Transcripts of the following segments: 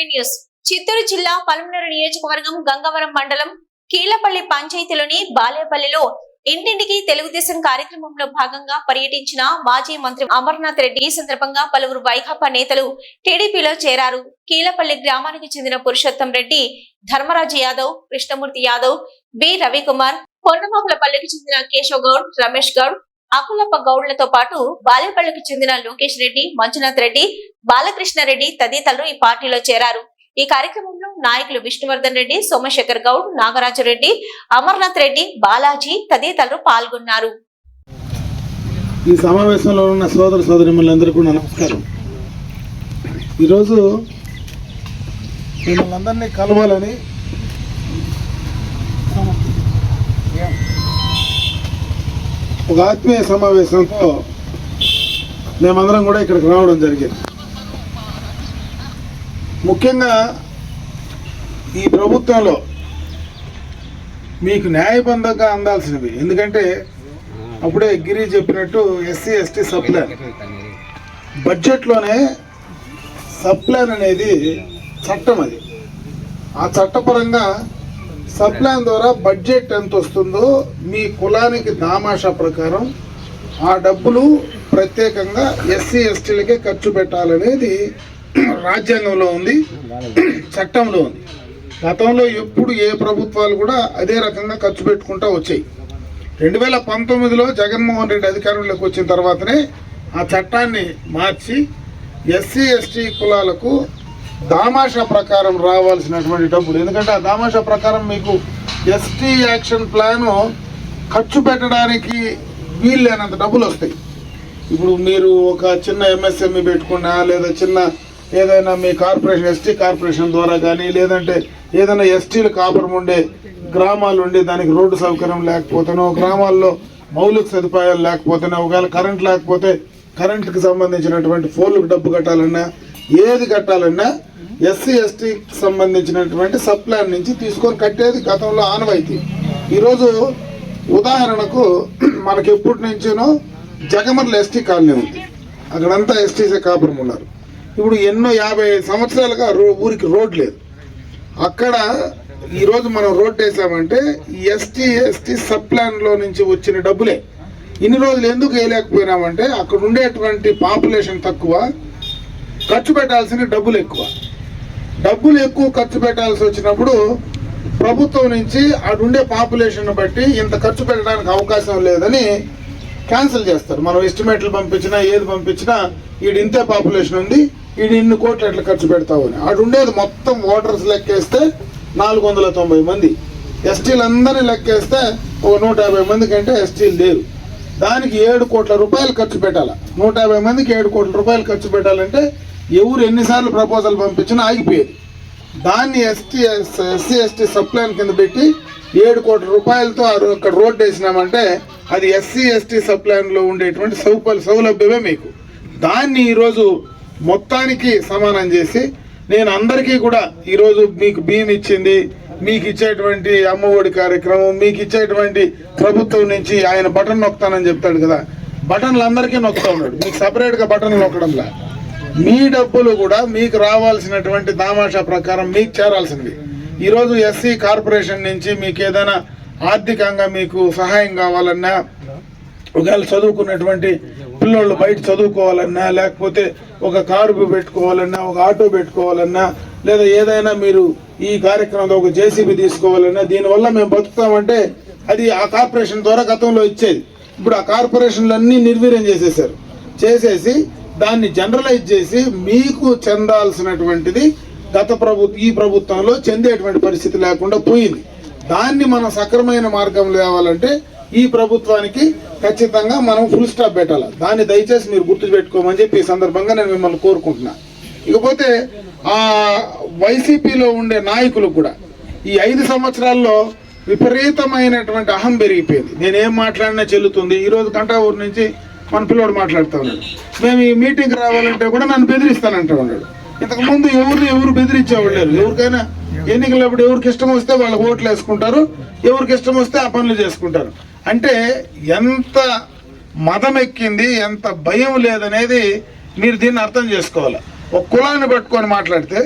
Pulmonary news. Chittoor జిల్లా pulmonary నియోజకవర్గం గంగవరం మండలం కీలపల్లి పంచాయతీలోని బాలేపల్లిలో ఇంటింటికి తెలుగుదేశం కార్యక్రమంలో భాగంగా పర్యటించిన మాజీ మంత్రి అమర్నాథ్ రెడ్డి ఈ సందర్భంగా పలువురు వైకాపా నేతలు టీడీపీలో చేరారు. కీలపల్లి గ్రామానికి చెందిన పురుషోత్తం రెడ్డి ధర్మరాజు యాదవ్ కృష్ణమూర్తి యాదవ్ బి రవికుమార్ కొండమాకులపల్లికి చెందిన కేశవ్ గౌడ్ రమేష్ గౌడ్ అకులప్ప గౌడ్లతో పాటు బాలేపల్లికి చెందిన లోకేష్ రెడ్డి మంజునాథ్ రెడ్డి బాలకృష్ణ రెడ్డి తదితరులు ఈ పార్టీలో చేరారు. ఈ కార్యక్రమంలో నాయకులు విష్ణువర్ధన్ రెడ్డి సోమశేఖర్ గౌడ్ నాగరాజు రెడ్డి అమర్నాథ్ రెడ్డి బాలాజీ తదితరులు పాల్గొన్నారు. ఈ సమావేశంలో ఉన్న సోదర సోదరిమణులందరికీ కూడా నమస్కారం. ఈరోజు మిమ్మల్ని అందరినీ కలవాలని ఒక ఆత్మీయ సమావేశంతో మేమందరం కూడా ఇక్కడికి రావడం జరిగింది. ముఖ్యంగా ఈ ప్రభుత్వంలో మీకు న్యాయబంధంగా అందాల్సినవి. ఎందుకంటే అప్పుడే గిరి చెప్పినట్టు ఎస్సీ ఎస్టీ సప్లాన్ బడ్జెట్లోనే సప్లాన్ అనేది చట్టం అది. ఆ చట్టపరంగా సబ్ప్లాన్ ద్వారా బడ్జెట్ ఎంత వస్తుందో మీ కులానికి దామాషా ప్రకారం ఆ డబ్బులు ప్రత్యేకంగా ఎస్సీ ఎస్టీలకే ఖర్చు పెట్టాలనేది రాజ్యాంగంలో ఉంది చట్టంలో ఉంది. గతంలో ఎప్పుడు ఏ ప్రభుత్వాలు కూడా అదే రకంగా ఖర్చు పెట్టుకుంటూ వచ్చాయి. రెండు వేల పంతొమ్మిదిలో జగన్మోహన్ రెడ్డి అధికారంలోకి వచ్చిన తర్వాతనే ఆ చట్టాన్ని మార్చి ఎస్సీ ఎస్టీ కులాలకు దామాషా ప్రకారం రావాల్సినటువంటి డబ్బులు. ఎందుకంటే ఆ దామాషా ప్రకారం మీకు ఎస్టీ యాక్షన్ ప్లాను ఖర్చు పెట్టడానికి వీలు లేనంత డబ్బులు వస్తాయి. ఇప్పుడు మీరు ఒక చిన్న ఎంఎస్ఎంఈ పెట్టుకున్నా లేదా చిన్న ఏదైనా మీ కార్పొరేషన్ ఎస్టీ కార్పొరేషన్ ద్వారా కానీ లేదంటే ఏదైనా ఎస్టీలు కాపురం ఉండే గ్రామాలు ఉండి దానికి రోడ్డు సౌకర్యం లేకపోతేనో గ్రామాల్లో మౌలిక సదుపాయాలు లేకపోతేనో ఒకవేళ కరెంట్ లేకపోతే కరెంట్కి సంబంధించినటువంటి ఫోన్లకు డబ్బు కట్టాలన్నా ఏది కట్టాలన్నా ఎస్సీ ఎస్టీకి సంబంధించినటువంటి సప్లాన్ నుంచి తీసుకొని కట్టేది గతంలో ఆనవాయితీ. ఈరోజు ఉదాహరణకు మనకి ఎప్పటి నుంచేనో జగమర్ల ఎస్టీ కాలనీ ఉంది. అక్కడంతా ఎస్టీసే కాపురం ఉన్నారు. ఇప్పుడు ఎన్నో యాభై సంవత్సరాలుగా రో ఊరికి రోడ్ లేదు. అక్కడ ఈరోజు మనం రోడ్ వేసామంటే ఎస్టీ ఎస్టీ సబ్ ప్లాన్లో నుంచి వచ్చిన డబ్బులే. ఇన్ని రోజులు ఎందుకు వేయలేకపోయినామంటే అక్కడ ఉండేటువంటి పాపులేషన్ తక్కువ. ఖర్చు పెట్టాల్సిన డబ్బులు ఎక్కువ. డబ్బులు ఎక్కువ ఖర్చు పెట్టాల్సి వచ్చినప్పుడు ప్రభుత్వం నుంచి ఉండే పాపులేషన్ బట్టి ఇంత ఖర్చు పెట్టడానికి అవకాశం లేదని క్యాన్సిల్ చేస్తారు. మనం ఎస్టిమేట్లు పంపించినా ఏది పంపించినా ఈడు ఇంతే పాపులేషన్ ఉంది ఈడు ఇన్ని కోట్లు ఎట్లా ఖర్చు పెడతావు అని. ఆడు మొత్తం ఓటర్స్ లెక్కేస్తే నాలుగు వందల తొంభై మంది. ఎస్టీలందరినీ లెక్కేస్తే ఒక నూట యాభై మంది కంటే ఎస్టీలు లేరు. దానికి ఏడు కోట్ల రూపాయలు ఖర్చు పెట్టాలి? నూట యాభై మందికి ఏడు కోట్ల రూపాయలు ఖర్చు పెట్టాలంటే ఎవరు ఎన్నిసార్లు ప్రపోజల్ పంపించినా ఆగిపోయేది. దాన్ని ఎస్టీ ఎస్సీ ఎస్టీ సబ్ప్లాన్ కింద పెట్టి ఏడు కోట్ల రూపాయలతో అక్కడ రోడ్డు వేసినామంటే అది ఎస్సీ ఎస్టీ సబ్ప్లాన్లో ఉండేటువంటి సౌప సౌలభ్యమే మీకు. దాన్ని ఈరోజు మొత్తానికి సమానం చేసి నేను అందరికీ కూడా ఈరోజు మీకు బియ్యం ఇచ్చింది మీకు ఇచ్చేటువంటి అమ్మఒడి కార్యక్రమం మీకు ఇచ్చేటువంటి ప్రభుత్వం నుంచి ఆయన బటన్ నొక్కుతానని చెప్తాడు కదా. బటన్లు అందరికీ నొక్కుతా ఉన్నాడు. మీకు సపరేట్గా బటన్లు నొక్కడంలా. మీ డబ్బులు కూడా మీకు రావాల్సినటువంటి తామాషా ప్రకారం మీకు చేరాల్సింది. ఈరోజు ఎస్సీ కార్పొరేషన్ నుంచి మీకు ఏదైనా ఆర్థికంగా మీకు సహాయం కావాలన్నా ఒకవేళ చదువుకున్నటువంటి పిల్లోళ్ళు బయట చదువుకోవాలన్నా లేకపోతే ఒక కారు పెట్టుకోవాలన్నా ఒక ఆటో పెట్టుకోవాలన్నా లేదా ఏదైనా మీరు ఈ కార్యక్రమంలో ఒక జేసీబీ తీసుకోవాలన్నా దీనివల్ల మేము బతుకుతామంటే అది ఆ కార్పొరేషన్ ద్వారా గతంలో ఇచ్చేది. ఇప్పుడు ఆ కార్పొరేషన్లన్నీ నిర్వీర్యం చేసేసారు చేసేసి దాన్ని జనరలైజ్ చేసి మీకు చెందాల్సినటువంటిది గత ప్రభు ఈ ప్రభుత్వంలో చెందేటువంటి పరిస్థితి లేకుండా పోయింది. దాన్ని మనం సక్రమైన మార్గం లేవాలంటే ఈ ప్రభుత్వానికి ఖచ్చితంగా మనం ఫుల్ స్టాప్ పెట్టాలి. దాన్ని దయచేసి మీరు గుర్తుపెట్టుకోమని చెప్పి ఈ సందర్భంగా నేను మిమ్మల్ని కోరుకుంటున్నా. ఇకపోతే ఆ వైసీపీలో ఉండే నాయకులు కూడా ఈ ఐదు సంవత్సరాల్లో విపరీతమైనటువంటి అహం పెరిగిపోయింది. నేనేం మాట్లాడినా చెల్లుతుంది. ఈరోజు రోజు కంటావూరు నుంచి మన పిల్లోడు మాట్లాడుతూ ఉన్నాడు. మేము ఈ మీటింగ్కి రావాలంటే కూడా నన్ను బెదిరిస్తానంటూ ఉన్నాడు. ఇంతకు ముందు ఎవరు ఎవరు బెదిరించేవాళ్ళు లేరు. ఎవరికైనా ఎన్నికలప్పుడు ఎవరికి ఇష్టం వస్తే వాళ్ళు ఓట్లు వేసుకుంటారు. ఎవరికి ఇష్టం వస్తే ఆ పనులు చేసుకుంటారు. అంటే ఎంత మదం ఎక్కింది ఎంత భయం లేదనేది మీరు దీన్ని అర్థం చేసుకోవాలి. ఒక కులాన్ని పట్టుకొని మాట్లాడితే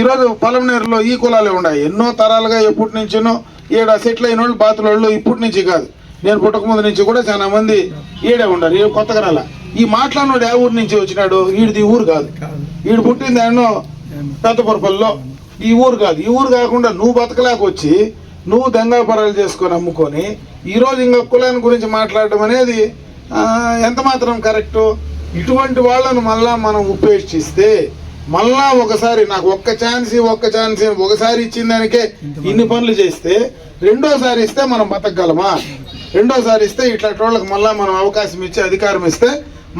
ఈరోజు పొలంనేరులో ఈ కులాలే ఉన్నాయి. ఎన్నో తరాలుగా ఎప్పటి నుంచినో ఈడ సెటిల్ అయిన వాళ్ళు బాతుల వాళ్ళు ఇప్పటి నుంచి కాదు. నేను పుట్టక ముందు నుంచి కూడా చాలా మంది ఈడే ఉండరు ఏ కొత్తగా రాల. ఈ మాట్లాడినోడు ఏ ఊరు నుంచి వచ్చినాడు? ఈడిది ఊరు కాదు. ఈడు పుట్టింది ఎన్నో? పెద్దపురపల్లిలో. ఈ ఊరు కాదు. ఈ ఊరు కాకుండా నువ్వు బతకలేక వచ్చి నువ్వు దెంగాపరాలు చేసుకొని అమ్ముకొని ఈరోజు ఇంకా కులాన్ని గురించి మాట్లాడడం అనేది ఎంత మాత్రం కరెక్టు? ఇటువంటి వాళ్ళను మళ్ళా మనం ఉపేక్షిస్తే మళ్ళా ఒకసారి నాకు ఒక్క ఛాన్స్ ఒక్క ఛాన్స్ ఒకసారి ఇచ్చిన దానికే ఇన్ని పనులు చేస్తే రెండోసారి ఇస్తే మనం బతకగలమా? రెండోసారి ఇస్తే ఇట్లాంటి వాళ్ళకి మళ్ళీ మనం అవకాశం ఇచ్చి అధికారం ఇస్తే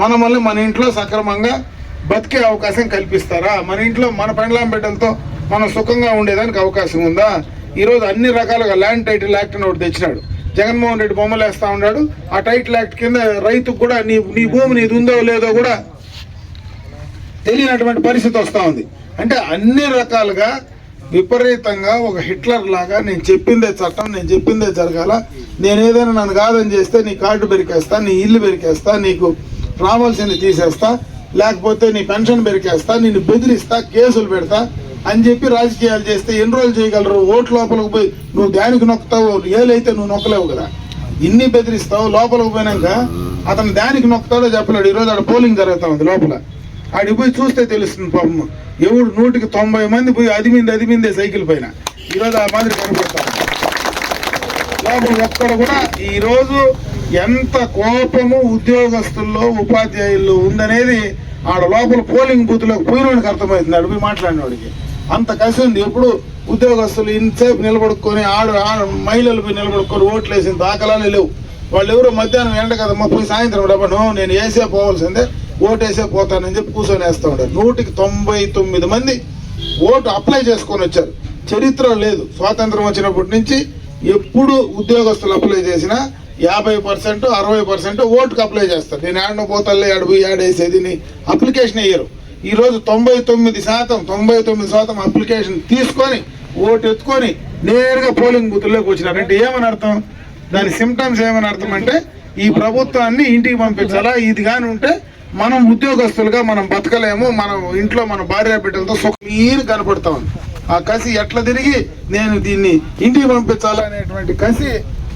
మనం మళ్ళీ మన ఇంట్లో సక్రమంగా బతికే అవకాశం కల్పిస్తారా? మన ఇంట్లో మన పెండ్లాం బిడ్డలతో మనం సుఖంగా ఉండేదానికి అవకాశం ఉందా? ఈరోజు అన్ని రకాలుగా ల్యాండ్ టైటిల్ యాక్ట్ అని ఒకటి తెచ్చినాడు. జగన్మోహన్ రెడ్డి బొమ్మలు వేస్తూ ఉన్నాడు. ఆ టైటిల్ యాక్ట్ కింద రైతుకు కూడా నీ నీ భూమి నీది ఉందో లేదో కూడా తెలియనటువంటి పరిస్థితి వస్తూ ఉంది. అంటే అన్ని రకాలుగా విపరీతంగా ఒక హిట్లర్ లాగా నేను చెప్పిందే చట్టం నేను చెప్పిందే జరగాల. నేను ఏదైనా నన్ను కాదని చేస్తే నీ కార్డు బెరికేస్తా నీ ఇల్లు బెరికేస్తా నీకు రావాల్సింది తీసేస్తా లేకపోతే నీ పెన్షన్ బెరికేస్తా నిన్ను బెదిరిస్తా కేసులు పెడతా అని చెప్పి రాజకీయాలు చేస్తే ఎన్ని రోజులు చేయగలరు? ఓటు లోపలికి పోయి నువ్వు దానికి నొక్కుతావు? ఏలైతే నువ్వు నొక్కలేవు కదా. ఇన్ని బెదిరిస్తావు లోపలికి పోయినాక అతను దానికి నొక్కుతాడో చెప్పలేడు. ఈరోజు ఆడ పోలింగ్ జరుగుతా ఉంది లోపల. ఆడికి పోయి చూస్తే తెలుస్తుంది పాపం. ఎవడు నూటికి తొంభై మంది పోయి అదిమింది అదిమిందే సైకిల్ పైన. ఈరోజు ఆ మాదిరి కనపడతారు లోపల ఒక్కడు కూడా ఈరోజు ఎంత కోపము ఉద్యోగస్తుల్లో ఉపాధ్యాయుల్లో ఉందనేది ఆడ లోపల పోలింగ్ బూత్లోకి పోయినోడికి అర్థమవుతుంది. ఆడ మాట్లాడినోడికి. అంత కసి ఉంది. ఎప్పుడు ఉద్యోగస్తులు ఇంతసేపు నిలబడుకొని ఆడ ఆడ మహిళలు పోయి నిలబడుకొని ఓట్లు వేసిన దాఖలాలే లేవు. వాళ్ళు ఎవరో మధ్యాహ్నం ఎండ కదమ్మా పోయి సాయంత్రం డబ్బను నేను వేసే పోవాల్సిందే. ఓటు వేసే పోతానని చెప్పి కూర్చొని వేస్తూ ఉంటారు నూటికి తొంభై తొమ్మిది మంది ఓటు అప్లై చేసుకొని వచ్చారు. చరిత్ర లేదు. స్వాతంత్రం వచ్చినప్పటి నుంచి ఎప్పుడు ఉద్యోగస్తులు అప్లై చేసినా యాభై పర్సెంట్ అరవై పర్సెంట్ ఓటుకు అప్లై చేస్తారు. నేను ఆడను పోతల్లే అడుగు ఏడేసేది అప్లికేషన్ వేయరు. ఈరోజు తొంభై తొమ్మిది శాతం తొంభై తొమ్మిది శాతం అప్లికేషన్ తీసుకొని ఓటు ఎత్తుకొని నేరుగా పోలింగ్ బూత్లోకి వచ్చినారు. అంటే ఏమని అర్థం? దాని సిమ్టమ్స్ ఏమని అర్థం అంటే ఈ ప్రభుత్వాన్ని ఇంటికి పంపించాలా? ఇది కానీ ఉంటే మనం ఉద్యోగస్తులుగా మనం బతకలేము మనం ఇంట్లో మన భార్య బిడ్డలతో సుఖమీరు కనపడతా ఉంది ఆ కసి ఎట్లా తిరిగి నేను దీన్ని ఇంటికి పంపించాలనేటువంటి కసి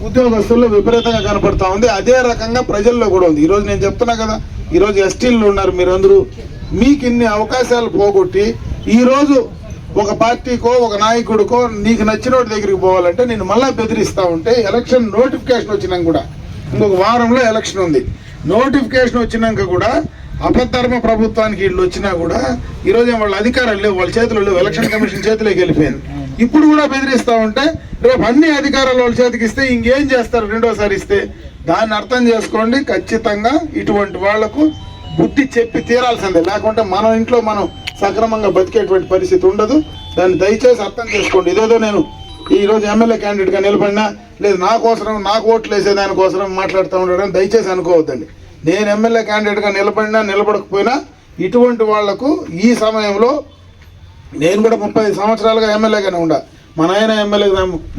ఉద్యోగస్తుల్లో విపరీతంగా కనపడతా ఉంది. అదే రకంగా ప్రజల్లో కూడా ఉంది. ఈరోజు నేను చెప్తున్నా కదా ఈరోజు ఎస్టీల్లో ఉన్నారు మీరందరూ. మీకు ఇన్ని అవకాశాలు పోగొట్టి ఈరోజు ఒక పార్టీకో ఒక నాయకుడికో నీకు నచ్చినోడి దగ్గరికి పోవాలంటే నేను మళ్ళా బెదిరిస్తూ ఉంటే ఎలక్షన్ నోటిఫికేషన్ వచ్చినాక కూడా ఇంకొక వారంలో ఎలక్షన్ ఉంది. నోటిఫికేషన్ వచ్చినాక కూడా అపధర్మ ప్రభుత్వానికి వీళ్ళు వచ్చినా కూడా ఈరోజు వాళ్ళ అధికారాలు లేవు వాళ్ళ చేతులు లేవు ఎలక్షన్ కమిషన్ చేతిలోకి వెళ్ళిపోయింది. ఇప్పుడు కూడా బెదిరిస్తా ఉంటే రేపు అన్ని అధికారాలు వాళ్ళ చేతికి ఇస్తే ఇంకేం చేస్తారు రెండోసారి ఇస్తే? దాన్ని అర్థం చేసుకోండి ఖచ్చితంగా ఇటువంటి వాళ్ళకు బుద్ధి చెప్పి తీరాల్సిందే. లేకుంటే మన ఇంట్లో మనం సక్రమంగా బతికేటువంటి పరిస్థితి ఉండదు. దాన్ని దయచేసి అర్థం చేసుకోండి. ఇదేదో నేను ఈ రోజు ఎమ్మెల్యే క్యాండిడేట్గా నిలబడినా లేదు నా కోసం నాకు ఓట్లు వేసే దానికోసం మాట్లాడుతూ ఉండడం దయచేసి అనుకోవద్దండి. నేను ఎమ్మెల్యే క్యాండిడేట్గా నిలబడినా నిలబడకపోయినా ఇటువంటి వాళ్ళకు ఈ సమయంలో నేను కూడా ముప్పై సంవత్సరాలుగా ఎమ్మెల్యేగానే ఉండా. మా నాయన ఎమ్మెల్యే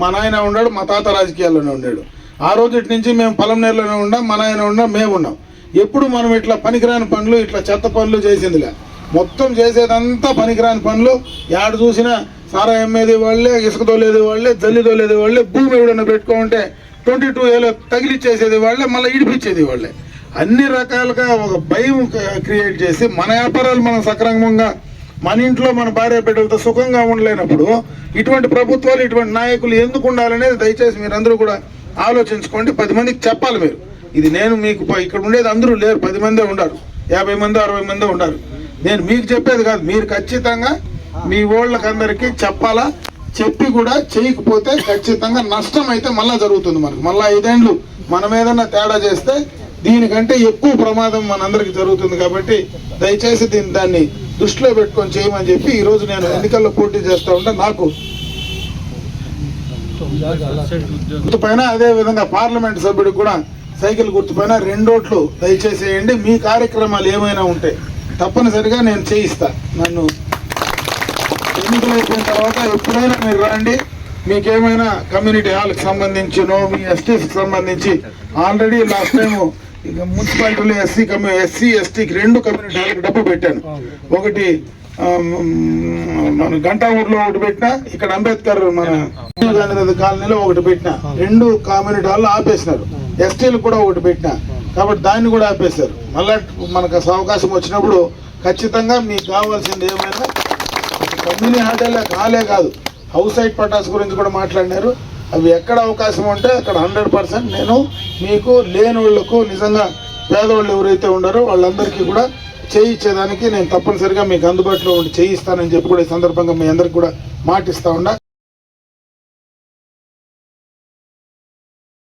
మా నాయన ఉన్నాడు మా తాత రాజకీయాల్లోనే ఉన్నాడు ఆ రోజు నుంచి మేము పొలంనేరులోనే ఉన్నాం మా నాయన ఉన్నాం మేము ఉన్నాం. ఎప్పుడు మనం ఇట్లా పనికిరాని పనులు ఇట్లా చెత్త పనులు చేసిందిలే. మొత్తం చేసేదంతా పనికిరాని పనులు. యాడ చూసినా సారా ఎమ్మేది వాళ్ళే ఇసుక తోలేది వాళ్ళే జల్లి తోలేది వాళ్ళే భూమి ఎవడన్నా పెట్టుకుంటే ట్వంటీ టూ ఏలో తగిలిచ్చేసేది వాళ్ళే మళ్ళీ ఇడిపించేది వాళ్ళే. అన్ని రకాలుగా ఒక భయం క్రియేట్ చేసి మన వ్యాపారాలు మనం సక్రమంగా మన ఇంట్లో మన భార్య బిడ్డలతో సుఖంగా ఉండలేనప్పుడు ఇటువంటి ప్రభుత్వాలు ఇటువంటి నాయకులు ఎందుకు ఉండాలనేది దయచేసి మీరందరూ కూడా ఆలోచించుకోండి. పది మందికి చెప్పాలి మీరు. ఇది నేను మీకు ఇక్కడ ఉండేది అందరూ లేరు. పది మందే ఉండరు. యాభై మంది అరవై మంది ఉండరు. నేను మీకు చెప్పేది కాదు. మీరు ఖచ్చితంగా మీ ఓళ్ళకందరికీ చెప్పాలా? చెప్పి కూడా చేయకపోతే ఖచ్చితంగా నష్టం అయితే మళ్ళా జరుగుతుంది మనకు. మళ్ళీ ఐదేండ్లు మనం ఏదన్నా తేడా చేస్తే దీనికంటే ఎక్కువ ప్రమాదం మనందరికి జరుగుతుంది కాబట్టి దయచేసి దీన్ని దాన్ని దృష్టిలో పెట్టుకొని చేయమని చెప్పి ఈ రోజు నేను ఎన్నికల్లో పోటీ చేస్తా ఉంటే నాకు గుర్తు పైన అదే విధంగా పార్లమెంట్ సభ్యుడికి కూడా సైకిల్ గుర్తు పైన రెండోట్లు దయచేసి వేయండి మీ కార్యక్రమాలు ఏమైనా ఉంటే తప్పనిసరిగా నేను చేయిస్తా. నన్ను ఎన్నికలు అయిపోయిన తర్వాత ఎప్పుడైనా మీరు రండి. మీకేమైనా కమ్యూనిటీ హాల్కి సంబంధించినో మీ ఎస్టీస్కి సంబంధించి ఆల్రెడీ లాస్ట్ టైము ఇక మున్సిపాలిటీలో ఎస్సీ కమ్యూ ఎస్సీ ఎస్టీకి రెండు కమ్యూనిటీ డబ్బు పెట్టాను. ఒకటి మన గంటా ఊర్లో ఒకటి పెట్టినా ఇక్కడ అంబేద్కర్ మన గాంధీ కాలనీలో ఒకటి పెట్టినా రెండు కమ్యూనిటీ వాళ్ళు ఆపేసినారు. ఎస్టీలు కూడా ఒకటి పెట్టినా కాబట్టి దాన్ని కూడా ఆపేశారు. మళ్ళా మనకు అవకాశం వచ్చినప్పుడు ఖచ్చితంగా మీకు కావాల్సింది ఏమైనా కంపెనీ హాటలే కాలే కాదు. హౌస్ సైడ్ పటాస్ గురించి కూడా మాట్లాడినారు. అవి ఎక్కడ అవకాశం ఉంటే అక్కడ హండ్రెడ్ పర్సెంట్ నేను మీకు లేని వాళ్ళకు నిజంగా పేదవాళ్ళు ఎవరైతే ఉన్నారో వాళ్ళందరికీ కూడా చేయించేదానికి నేను తప్పనిసరిగా మీకు అందుబాటులో ఉండి చేయిస్తానని చెప్పి కూడా ఈ సందర్భంగా మీ అందరికి కూడా మాటిస్తా ఉన్నా.